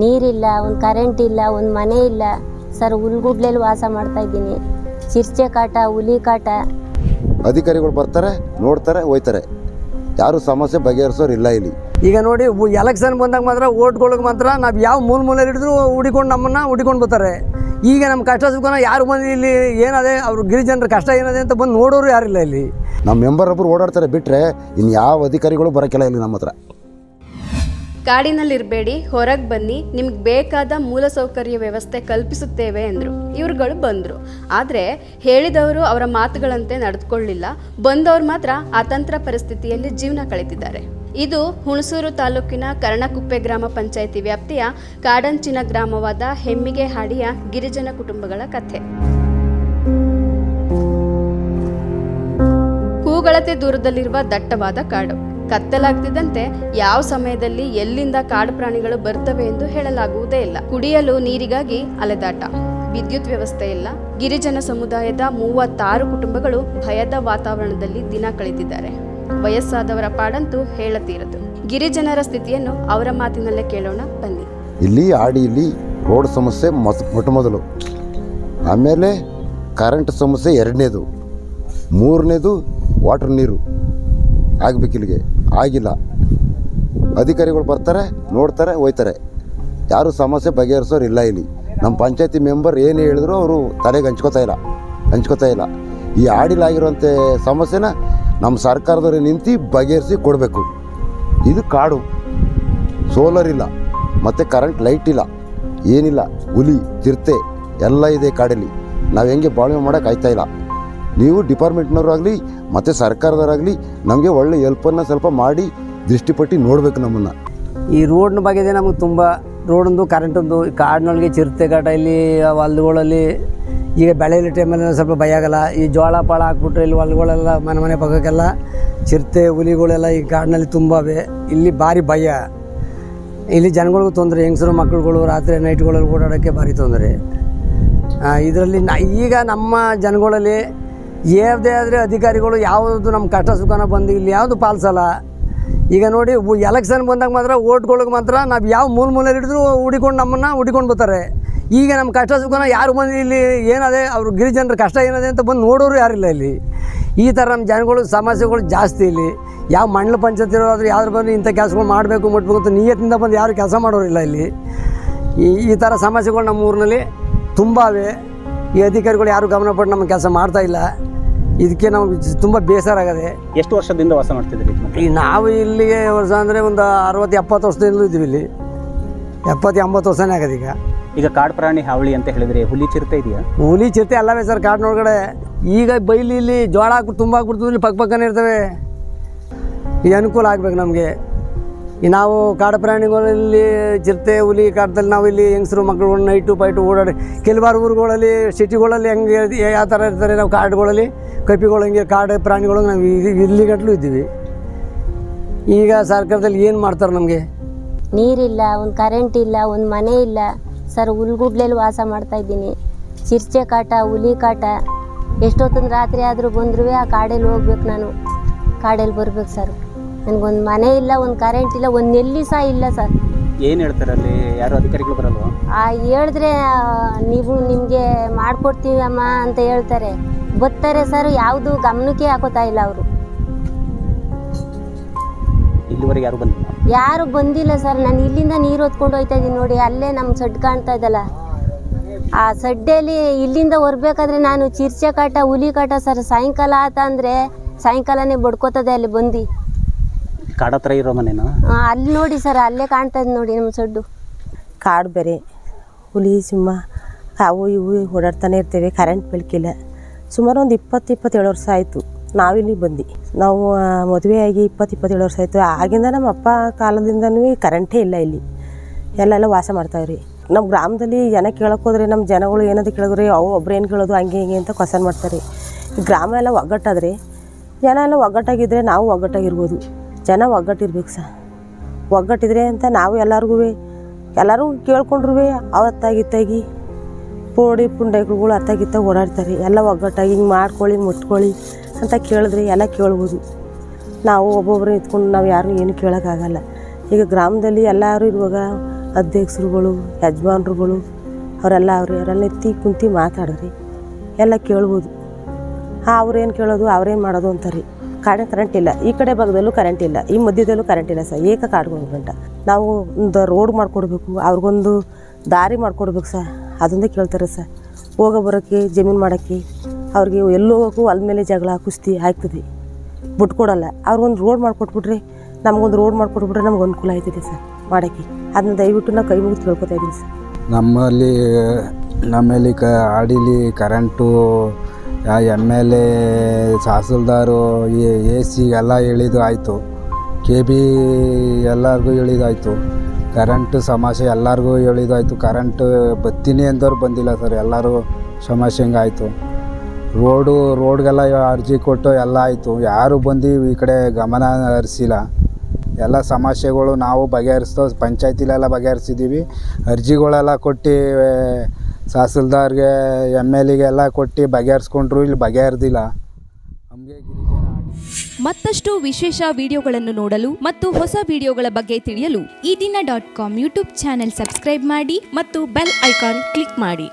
ನೀರಿಲ್ಲ ಒಂದು ಕರೆಂಟ್ ಇಲ್ಲ ಒಂದು ಮನೆ ಇಲ್ಲ. ಸರ್ ಹುಲ್ಗುಡ್ಲೆಲ್ಲಿ ವಾಸ ಮಾಡ್ತಾ ಇದ್ದೀನಿ. ಚಿರ್ಚೆ ಕಾಟ ಹುಲಿ ಕಾಟ. ಅಧಿಕಾರಿಗಳು ಬರ್ತಾರೆ ನೋಡ್ತಾರೆ ಹೋಯ್ತಾರೆ. ಯಾರು ಸಮಸ್ಯೆ ಬಗೆಹರಿಸೋರು ಇಲ್ಲ ಇಲ್ಲಿ. ಈಗ ನೋಡಿ ಎಲೆಕ್ಷನ್ ಬಂದಾಗ ಮಾತ್ರ ಓಟ್ಗಳಿಗೆ ಮಾತ್ರ ನಾವು ಯಾವ ಮೂಲ ಮೂಲೆ ಹಿಡಿದ್ರು ಹುಡಿಕೊಂಡು ನಮ್ಮನ್ನು ಹುಡಿಕೊಂಡು ಬರ್ತಾರೆ ಈಗ ನಮ್ಮ ಕಷ್ಟ ಸುಖನ ಯಾರು ಬಂದು ಇಲ್ಲಿ ಏನದೆ ಅವ್ರು ಗಿರಿಜನರ ಕಷ್ಟ ಏನದೆ ಅಂತ ಬಂದು ನೋಡೋರು ಯಾರಿಲ್ಲ ಇಲ್ಲಿ. ನಮ್ಮ ಮೆಂಬರ್ ಒಬ್ಬರು ಓಡಾಡ್ತಾರೆ ಬಿಟ್ಟರೆ ಇನ್ನು ಯಾವ ಅಧಿಕಾರಿಗಳು ಬರೋಕ್ಕಿಲ್ಲ ಇಲ್ಲಿ ನಮ್ಮ ಹತ್ರ ಕಾಡಿನಲ್ಲಿರಬೇಡಿ, ಹೊರಗೆ ಬನ್ನಿ, ನಿಮ್ಗೆ ಬೇಕಾದ ಮೂಲಸೌಕರ್ಯ ವ್ಯವಸ್ಥೆ ಕಲ್ಪಿಸುತ್ತೇವೆ ಎಂದರು ಇವ್ರುಗಳು ಬಂದರು. ಆದರೆ ಹೇಳಿದವರು ಅವರ ಮಾತುಗಳಂತೆ ನಡೆದುಕೊಳ್ಳಿಲ್ಲ. ಬಂದವರು ಮಾತ್ರ ಅತಂತ್ರ ಪರಿಸ್ಥಿತಿಯಲ್ಲಿ ಜೀವನ ಕಳೆದಿದ್ದಾರೆ. ಇದು ಹುಣಸೂರು ತಾಲೂಕಿನ ಕರ್ಣಕುಪ್ಪೆ ಗ್ರಾಮ ಪಂಚಾಯಿತಿ ವ್ಯಾಪ್ತಿಯ ಕಾಡಂಚಿನ ಗ್ರಾಮವಾದ ಹೆಮ್ಮಿಗೆ ಹಾಡಿಯ ಗಿರಿಜನ ಕುಟುಂಬಗಳ ಕಥೆ. ಕೂಗಳತೆ ದೂರದಲ್ಲಿರುವ ದಟ್ಟವಾದ ಕಾಡು. ಕತ್ತಲಾಗ್ತಿದ್ದಂತೆ ಯಾವ ಸಮಯದಲ್ಲಿ ಎಲ್ಲಿಂದ ಕಾಡು ಪ್ರಾಣಿಗಳು ಬರ್ತವೆ ಎಂದು ಹೇಳಲಾಗುವುದೇ ಇಲ್ಲ. ಕುಡಿಯಲು ನೀರಿಗಾಗಿ ಅಲೆದಾಟ, ವಿದ್ಯುತ್ ವ್ಯವಸ್ಥೆ ಇಲ್ಲ. ಗಿರಿಜನ ಸಮುದಾಯದ ಮೂವತ್ತಾರು ಕುಟುಂಬಗಳು ಭಯದ ವಾತಾವರಣದಲ್ಲಿ ದಿನ ಕಳೆದಿದ್ದಾರೆ. ವಯಸ್ಸಾದವರ ಪಾಡಂತೂ ಹೇಳತೀರದು. ಗಿರಿಜನರ ಸ್ಥಿತಿಯನ್ನು ಅವರ ಮಾತಿನಲ್ಲೇ ಕೇಳೋಣ, ಬನ್ನಿ. ಇಲ್ಲಿ ಆಡಿಯಲ್ಲಿ ರೋಡ್ ಸಮಸ್ಯೆ ಮೊಟ್ಟ ಮೊದಲು ಆಮೇಲೆ ಕರೆಂಟ್ ಸಮಸ್ಯೆ ಎರಡನೇದು. ಮೂರನೇದು ವಾಟರ್ ನೀರು. ಆಗ್ಬೇಕು ಇಲ್ಲಿಗೆ. ಆಗಿಲ್ಲ. ಅಧಿಕಾರಿಗಳು ಬರ್ತಾರೆ, ನೋಡ್ತಾರೆ, ಹೋಯ್ತಾರೆ. ಯಾರು ಸಮಸ್ಯೆ ಬಗೆಹರಿಸೋರು ಇಲ್ಲ ಇಲ್ಲಿ. ನಮ್ಮ ಪಂಚಾಯತಿ ಮೆಂಬರ್ ಏನು ಹೇಳಿದ್ರು ಅವರು ತಲೆಗೆ ಹಂಚ್ಕೋತಾ ಇಲ್ಲ. ಹಂಚ್ಕೋತಾ ಇಲ್ಲ. ಈ ಆಡಿಲಾಗಿರುವಂಥ ಸಮಸ್ಯೆನ ನಮ್ಮ ಸರ್ಕಾರದವ್ರು ನಿಂತು ಬಗೆಹರಿಸಿ ಕೊಡಬೇಕು. ಇದು ಕಾಡು. ಸೋಲರ್ ಇಲ್ಲ. ಮತ್ತು ಕರೆಂಟ್ ಲೈಟ್ ಇಲ್ಲ. ಏನಿಲ್ಲ. ಹುಲಿ ಚಿರತೆ ಎಲ್ಲ ಇದೆ ಕಾಡಲ್ಲಿ. ನಾವು ಹೆಂಗೆ ಬಾಳ್ವೆ ಮಾಡೋಕೆ ಆಯ್ತಾ ಇಲ್ಲ. ನೀವು ಡಿಪಾರ್ಟ್ಮೆಂಟ್ನವರಾಗಲಿ, ಮತ್ತು ಸರ್ಕಾರದವರಾಗಲಿ, ನಮಗೆ ಒಳ್ಳೆ ಹೆಲ್ಪನ್ನು ಸ್ವಲ್ಪ ಮಾಡಿ ದೃಷ್ಟಿಪಟ್ಟು ನೋಡಬೇಕು ನಮ್ಮನ್ನು. ಈ ರೋಡ್ನ ಬಗ್ಗೆ ನಮಗೆ ತುಂಬ ರೋಡೊಂದು ಕರೆಂಟೊಂದು, ಈ ಕಾಡಿನೊಳಗೆ ಚಿರತೆ ಕಾಟ ಇಲ್ಲಿ ಹೊಲ್ದುಗಳಲ್ಲಿ ಈಗ ಬೆಳೆಯಲ್ಲಿ ಟೈಮಲ್ಲಿ ಸ್ವಲ್ಪ ಭಯ ಆಗಲ್ಲ. ಈ ಜೋಳ ಪಾಳ ಹಾಕ್ಬಿಟ್ರೆ ಇಲ್ಲಿ ಹೊಲ್ಗಳೆಲ್ಲ ಮನೆ ಮನೆ ಪಕ್ಕಕ್ಕೆಲ್ಲ ಚಿರತೆ, ಹುಲಿಗಳೆಲ್ಲ ಈ ಕಾಡಿನಲ್ಲಿ ತುಂಬವೆ. ಇಲ್ಲಿ ಭಾರಿ ಭಯ. ಇಲ್ಲಿ ಜನಗಳಿಗೂ ತೊಂದರೆ, ಹೆಂಗಸರು, ಮಕ್ಕಳುಗಳು ರಾತ್ರಿ ನೈಟ್ಗಳಲ್ಲಿ ಓಡಾಡೋಕ್ಕೆ ಭಾರಿ ತೊಂದರೆ. ಇದರಲ್ಲಿ ನ, ಈಗ ನಮ್ಮ ಜನಗಳಲ್ಲಿ ಯಾವುದೇ ಆದರೆ ಅಧಿಕಾರಿಗಳು ಯಾವುದು ನಮ್ಮ ಕಷ್ಟ ಸುಖನ ಬಂದು ಇಲ್ಲಿ ಯಾವುದು ಪಾಲಿಸಲ್ಲ. ಈಗ ನೋಡಿ ಎಲೆಕ್ಷನ್ ಬಂದಾಗ ಮಾತ್ರ ಓಟ್ಗಳಿಗೆ ಮಾತ್ರ ನಾವು ಯಾವ ಮೂಲ ಮೂಲೆ ಹಿಡಿದ್ರು ಹುಡಿಕೊಂಡು ನಮ್ಮನ್ನು ಹುಡಿಕೊಂಡು ಬರ್ತಾರೆ. ಈಗ ನಮ್ಮ ಕಷ್ಟ ಸುಖನ ಯಾರು ಬಂದು ಇಲ್ಲಿ ಏನದೆ, ಅವ್ರ ಗಿರಿಜನರ ಕಷ್ಟ ಏನದೆ ಅಂತ ಬಂದು ನೋಡೋರು ಯಾರಿಲ್ಲ ಇಲ್ಲಿ ಈ ಥರ ನಮ್ಮ ಜನಗಳು, ಸಮಸ್ಯೆಗಳು ಜಾಸ್ತಿ ಇಲ್ಲಿ. ಯಾವ ಮಂಡಲ ಪಂಚಾಯತ್ ಇರೋದಾದ್ರೂ ಯಾರು ಬಂದು ಇಂಥ ಕೆಲಸಗಳು ಮಾಡಬೇಕು, ಮುಟ್ಬೇಕು ಅಂತ ನೀಯತ್ತಿಂದ ಬಂದು ಯಾರು ಕೆಲಸ ಮಾಡೋರಿಲ್ಲ ಇಲ್ಲಿ ಈ ಈ ಥರ ಸಮಸ್ಯೆಗಳು ನಮ್ಮ ಊರಿನಲ್ಲಿ ತುಂಬ ಇವೆ ಈ ಅಧಿಕಾರಿಗಳು ಯಾರು ಗಮನಪಟ್ಟು ನಮ್ಮ ಕೆಲಸ ಮಾಡ್ತಾ ಇಲ್ಲ. ಇದಕ್ಕೆ ನಾವು ತುಂಬ ಬೇಸರ ಆಗದೆ ಎಷ್ಟು ವರ್ಷದಿಂದ ವಾಸ ಮಾಡ್ತಿದ್ದೀರಿ ಈ ನಾವು ಇಲ್ಲಿಗೆ ವರ್ಷ ಅಂದರೆ ಒಂದು ಅರವತ್ತು ಎಪ್ಪತ್ತು ವರ್ಷದಿಂದಲೂ ಇದ್ದೀವಿ ಇಲ್ಲಿ. ಎಪ್ಪತ್ತು ಎಂಬತ್ತು ವರ್ಷನೇ ಆಗದೆ ಈಗ. ಈಗ ಕಾಡು ಪ್ರಾಣಿ ಹಾವಳಿ ಅಂತ ಹೇಳಿದ್ರೆ ಹುಲಿ ಚಿರತೆ ಇದೆಯಾ? ಹುಲಿ ಚಿರತೆ ಅಲ್ಲವೇ ಸರ್ ಕಾಡಿನೊಳಗಡೆ. ಈಗ ಬೈಲಿ ಇಲ್ಲಿ ಜೋಳ ತುಂಬಾ ತುಂಬ ಆಗ್ಬಿಡ್ತು ಇಲ್ಲಿ ಪಕ್ಕ ಪಕ್ಕನೇ ಇರ್ತವೆ. ಈ ಅನುಕೂಲ ಆಗ್ಬೇಕು ನಮಗೆ. ನಾವು ಕಾಡು ಪ್ರಾಣಿಗಳಲ್ಲಿ ಚಿರತೆ, ಹುಲಿ, ಕಾಡ್ದಲ್ಲಿ ನಾವು ಇಲ್ಲಿ ಹೆಂಗಸರು ಮಕ್ಕಳು ನೈಟು ಪೈಟು ಓಡಾಡಿ, ಕೆಲವಾರು ಊರುಗಳಲ್ಲಿ ಸಿಟಿಗಳಲ್ಲಿ ಹೆಂಗೆ ಯಾವ ಥರ ಇರ್ತಾರೆ ನಾವು ಕಾಡುಗಳಲ್ಲಿ, ಕಪಿಗಳು ಹಂಗೆ ಕಾಡು ಪ್ರಾಣಿಗಳು ನಾವು ಇಲ್ಲಿ- ಗಂಟಲು ಇದ್ದೀವಿ. ಈಗ ಸರ್ಕಾರದಲ್ಲಿ ಏನು ಮಾಡ್ತಾರೆ ನಮಗೆ? ನೀರಿಲ್ಲ, ಒಂದು ಕರೆಂಟ್ ಇಲ್ಲ, ಒಂದು ಮನೆ ಇಲ್ಲ. ಸರ್ ಹುಲ್ಗುಡ್ಲೆಲ್ಲಿ ವಾಸ ಮಾಡ್ತಾ ಇದ್ದೀನಿ. ಚಿರ್ಚೆ ಕಾಟ, ಹುಲಿ ಕಾಟ, ಎಷ್ಟೊತ್ತೊಂದು ರಾತ್ರಿ ಆದರೂ ಬಂದರೂ ಆ ಕಾಡಲ್ಲಿ ಹೋಗ್ಬೇಕು ನಾನು. ಕಾಡಲ್ಲಿ ಬರ್ಬೇಕು ಸರ್. ನನಗೊಂದು ಮನೆ ಇಲ್ಲ ಒಂದು ಕರೆಂಟ್ ಇಲ್ಲ ಒಂದು ನೆಲ್ಲಿ ಸಹ ಇಲ್ಲ ಸರ್. ಏನು ಹೇಳ್ತಾರೆ ಅಲ್ಲಿ? ಯಾರು ಅಧಿಕಾರಿಗಳು ಬರಲ್ವಾ? ಆ ಹೇಳಿದ್ರೆ ನೀವು ನಿಮಗೆ ಮಾಡಿಕೊಡ್ತೀವಿ ಅಮ್ಮ ಅಂತ ಹೇಳ್ತಾರೆ. ಬರ್ತಾರೆ ಸರ್ ಯಾವುದು ಗಮನಕ್ಕೆ ಹಾಕೋತಾ ಇಲ್ಲ ಅವರು. ಇಲ್ಲಿವರೆಗೆ ಯಾರು ಬಂದಿಲ್ಲ? ಯಾರು ಬಂದಿಲ್ಲ ಸರ್. ನಾನು ಇಲ್ಲಿಂದ ನೀರು ಹೊತ್ಕೊಂಡು ಹೋಗ್ತಾ ಇದ್ದೀನಿ ನೋಡಿ ಅಲ್ಲೇ ನಮ್ಮ ಸಡ್ ಕಾಣ್ತಾ ಇದ್ದಲ್ಲ ಆ ಸಡ್ಡೆಯಲ್ಲಿ ಇಲ್ಲಿಂದ ಹೊರಬೇಕಾದ್ರೆ ನಾನು ಚಿರ್ಚೆ ಕಾಟ ಹುಲಿ ಕಾಟ ಸರ್. ಸಾಯಂಕಾಲ ಆತ ಅಂದರೆ ಸಾಯಂಕಾಲನೇ ಬಡ್ಕೋತದೆ ಅಲ್ಲಿ ಬಂದು. ಕಾಡ ಹತ್ರ ಇರೋ ಮನೆನಾ? ಆ, ಅಲ್ಲಿ ನೋಡಿ ಸರ್ ಅಲ್ಲೇ ಕಾಣ್ತಾ ಇದೆ ನೋಡಿ ನಮ್ಮ ಸೊಡ್ಡು. ಕಾಡು ಬೇರೆ ಹುಲಿ ಸಿಂಹ ಕಾವು ಇವು ಓಡಾಡ್ತಾನೆ ಇರ್ತೇವೆ ಕರೆಂಟ್ ಬೆಳಕಿಲ್ಲ. ಸುಮಾರು ಒಂದು ಇಪ್ಪತ್ತು ಇಪ್ಪತ್ತೇಳು ವರ್ಷ ಆಯಿತು ನಾವಿಲ್ಲಿ ಬಂದು ನಾವು ಆ, ಮದುವೆ ಆಗಿ ಇಪ್ಪತ್ತು ಇಪ್ಪತ್ತೇಳು ವರ್ಷ ಆಯಿತು. ಆಗಿಂದ ನಮ್ಮ ಅಪ್ಪ ಕಾಲದಿಂದನೂ ಕರೆಂಟೇ ಇಲ್ಲ ಇಲ್ಲಿ. ಎಲ್ಲೆಲ್ಲ ವಾಸ ಮಾಡ್ತಾವ್ರಿ. ನಮ್ಮ ಗ್ರಾಮದಲ್ಲಿ ಜನ ಕೇಳಕ್ಕೆ ಹೋದ್ರೆ ನಮ್ಮ ಜನಗಳು ಏನದು ಕೇಳಿದ್ರೆ ಅವು ಒಬ್ರು ಏನು ಕೇಳೋದು ಹಂಗೆ ಹಿಂಗೆ ಅಂತ ಕ್ವಶನ್ ಮಾಡ್ತಾರೆ. ಈ ಗ್ರಾಮ ಎಲ್ಲ ಒಗ್ಗಟ್ಟಾದರೆ ಜನ ಎಲ್ಲ ಒಗ್ಗಟ್ಟಾಗಿದ್ದರೆ ನಾವು ಒಗ್ಗಟ್ಟಾಗಿರ್ಬೋದು. ಜನ ಒಗ್ಗಟ್ಟಿರ್ಬೇಕು ಸರ್. ಒಗ್ಗಟ್ಟಿದ್ರೆ ಅಂತ ನಾವು ಎಲ್ಲರಿಗೂ ಎಲ್ಲರೂ ಕೇಳ್ಕೊಂಡ್ರು ಅವತ್ತಾಗಿತ್ತಾಗಿ ಪೋಡಿ ಪುಂಡೆಗಳು ಅತ್ತಾಗಿತ್ತ ಓಡಾಡ್ತಾರೆ. ಎಲ್ಲ ಒಗ್ಗಟ್ಟಾಗಿ ಹಿಂಗೆ ಮಾಡ್ಕೊಳ್ಳಿ, ಮುಟ್ಕೊಳ್ಳಿ ಅಂತ ಕೇಳಿದ್ರೆ ಎಲ್ಲ ಕೇಳ್ಬೋದು. ನಾವು ಒಬ್ಬೊಬ್ಬರು ನಿಂತ್ಕೊಂಡು ನಾವು ಯಾರು ಏನು ಕೇಳೋಕ್ಕಾಗಲ್ಲ. ಈಗ ಗ್ರಾಮದಲ್ಲಿ ಎಲ್ಲರೂ ಇರುವಾಗ ಅಧ್ಯಕ್ಷರುಗಳು, ಯಜಮಾನ್ರುಗಳು, ಅವರೆಲ್ಲ ಅವ್ರು ಯಾರೆಲ್ಲ ಎತ್ತಿ ಕುಂತು ಮಾತಾಡಿದ್ರಿ ಎಲ್ಲ ಕೇಳ್ಬೋದು. ಹಾಂ, ಅವ್ರೇನು ಕೇಳೋದು, ಅವ್ರೇನು ಮಾಡೋದು ಅಂತಾರೆ. ಕಾಡಿನ ಕರೆಂಟ್ ಇಲ್ಲ. ಈ ಕಡೆ ಭಾಗದಲ್ಲೂ ಕರೆಂಟ್ ಇಲ್ಲ. ಈ ಮಧ್ಯದಲ್ಲೂ ಕರೆಂಟ್ ಇಲ್ಲ ಸರ್ ಏಕ ಕಾಡುಗಳು ಗಂಟ ನಾವು ಒಂದು ರೋಡ್ ಮಾಡಿಕೊಡ್ಬೇಕು, ಅವ್ರಿಗೊಂದು ದಾರಿ ಮಾಡಿಕೊಡ್ಬೇಕು ಸರ್ ಅದೊಂದೇ ಕೇಳ್ತಾರೆ ಸರ್ ಹೋಗ ಬರೋಕ್ಕೆ ಜಮೀನು ಮಾಡೋಕ್ಕೆ, ಅವ್ರಿಗೆ ಎಲ್ಲೋಗೋಕ್ಕೂ ಅಲ್ಲಿ ಮೇಲೆ ಜಗಳ, ಕುಸ್ತಿ ಆಗ್ತದೆ. ಬಿಟ್ಕೊಡಲ್ಲ. ಅವ್ರಿಗೊಂದು ರೋಡ್ ಮಾಡಿಕೊಟ್ಬಿಟ್ರೆ, ನಮಗೊಂದು ರೋಡ್ ಮಾಡಿಕೊಟ್ಬಿಟ್ರೆ ನಮ್ಗೆ ಅನುಕೂಲ ಆಯ್ತದೆ ಸರ್ ಮಾಡೋಕ್ಕೆ. ಅದನ್ನ ದಯವಿಟ್ಟು ನಾವು ಕೈ ಮುಗಿದು ಕೇಳ್ಕೊತಾ ಇದ್ದೀನಿ ಸರ್ ನಮ್ಮಲ್ಲಿ ನಮ್ಮಲ್ಲಿ ಕ ಆಡಿಲಿ current M L A tahsildar A C ಎಲ್ಲ ಇಳಿದು ಆಯಿತು. ಕೆ ಬಿ ಎಲ್ಲರಿಗೂ ಇಳಿದಾಯ್ತು ಕರೆಂಟ್ ಸಮಸ್ಯೆ ಎಲ್ಲರಿಗೂ ಇಳಿದಾಯಿತು ಕರೆಂಟ್ ಬತ್ತೀನಿ ಅಂದವ್ರು ಬಂದಿಲ್ಲ ಸರ್. ಎಲ್ಲರೂ ಸಮಸ್ಯೆ ಹಿಂಗಾಯಿತು ರೋಡು ರೋಡ್ಗೆಲ್ಲ ಅರ್ಜಿ ಕೊಟ್ಟು ಎಲ್ಲ ಆಯಿತು. ಯಾರು ಬಂದು ಈ ಕಡೆ ಗಮನ ಹರಿಸಿಲ್ಲ. ಎಲ್ಲ ಸಮಸ್ಯೆಗಳು ನಾವು ಬಗೆಹರಿಸ್ತೋ, ಪಂಚಾಯತಿಲೆಲ್ಲ ಬಗೆಹರಿಸಿದ್ದೀವಿ. ಅರ್ಜಿಗಳೆಲ್ಲ ಕೊಟ್ಟು ತಹಸೀಲ್ದಾರ್ಗೆ ಎಂ ಎಲ್ ಎಗೆಲ್ಲ ಕೊಟ್ಟು ಬಗೆಹರಿಸ್ಕೊಂಡ್ರು, ಇಲ್ಲಿ ಬಗೆಹರಿದಿಲ್ಲ. ಮತ್ತಷ್ಟು ವಿಶೇಷ ವಿಡಿಯೋಗಳನ್ನು ನೋಡಲು ಮತ್ತು ಹೊಸ ವಿಡಿಯೋಗಳ ಬಗ್ಗೆ ತಿಳಿಯಲು Ee Dina dot com YouTube channel subscribe ಮಾಡಿ ಮತ್ತು ಬೆಲ್ ಐಕಾನ್ ಕ್ಲಿಕ್ ಮಾಡಿ.